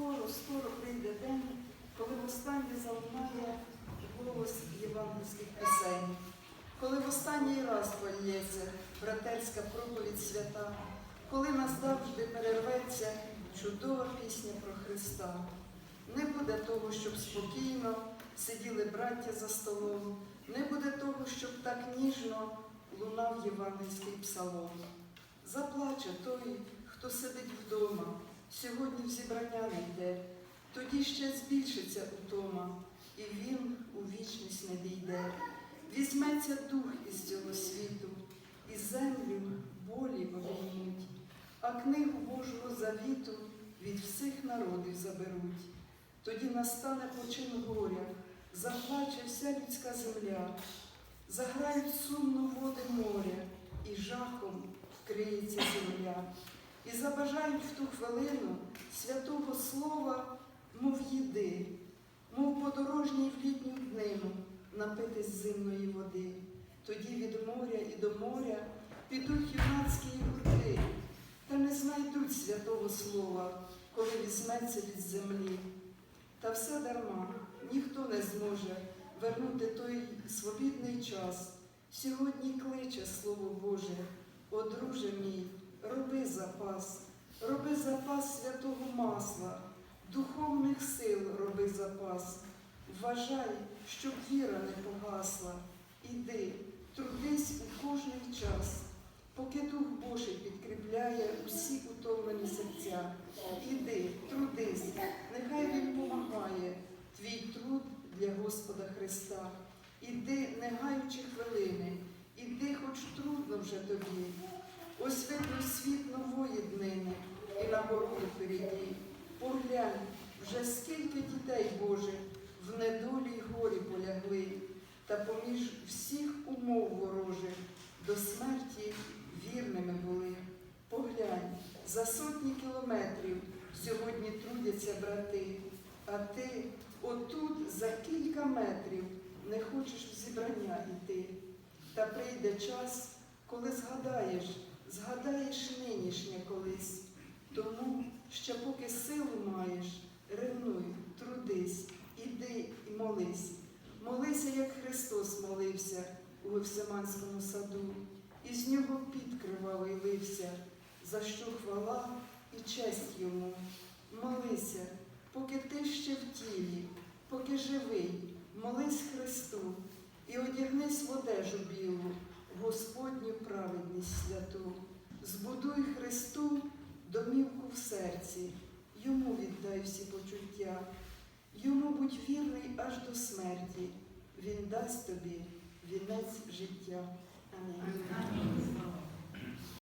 скоро, скоро прийде день, коли востаннє залунає голос євангельських пісень, коли в останній раз полється братерська проповідь свята, коли назавжди перерветься чудова пісня про Христа. Не буде того, щоб спокійно сиділи браття за столом, не буде того, щоб так ніжно лунав євангельський псалом. Заплаче той, хто сидить вдома, сьогодні в зібрання не йде, тоді ще збільшиться утома, і він у вічність не дійде. Візьметься дух із цього світу, і землю болі обіймуть, а книгу Божого завіту від всіх народів заберуть. Тоді настане почин горя, заплаче вся людська земля, заграють сумно води моря, і жахом вкриється земля, і забажають в ту хвилину святого слова, мов їди, мов подорожній в літню днину напитись зимної води. Тоді від моря і до моря підуть юнацькі гурти, та не знайдуть святого слова, коли візьметься від землі. Та все дарма, ніхто не зможе вернути той свобідний час. Сьогодні кличе Слово Боже, о друже мій, роби запас, роби запас святого масла, духовних сил роби запас. Вважай, щоб віра не погасла. Іди, трудись у кожний час, поки Дух Божий підкріпляє усі утомлені серця. Іди, трудись, нехай Він помагає, твій труд для Господа Христа. Іди, не гаючи хвилини, іди, хоч трудно вже тобі. Видно світ нової днини і на нагороду переді. Поглянь, вже скільки дітей Божих в недолі й горі полягли, та поміж всіх умов ворожих до смерті вірними були. Поглянь, за сотні кілометрів сьогодні трудяться брати, а ти отут за кілька метрів не хочеш в зібрання йти. Та прийде час, коли згадаєш, згадаєш нинішнє колись. Тому, що поки силу маєш, ревнуй, трудись, іди і молись. Молися, як Христос молився у Гефсиманському саду, і з нього під кривавий лився, за що хвала і честь йому. Молися, поки ти ще в тілі, поки живий, молись Христу і одягнись в одежу Господню праведність святу. Збудуй Христу домівку в серці, йому віддай всі почуття, йому будь вірний аж до смерті, він дасть тобі вінець життя. Амінь. Амінь.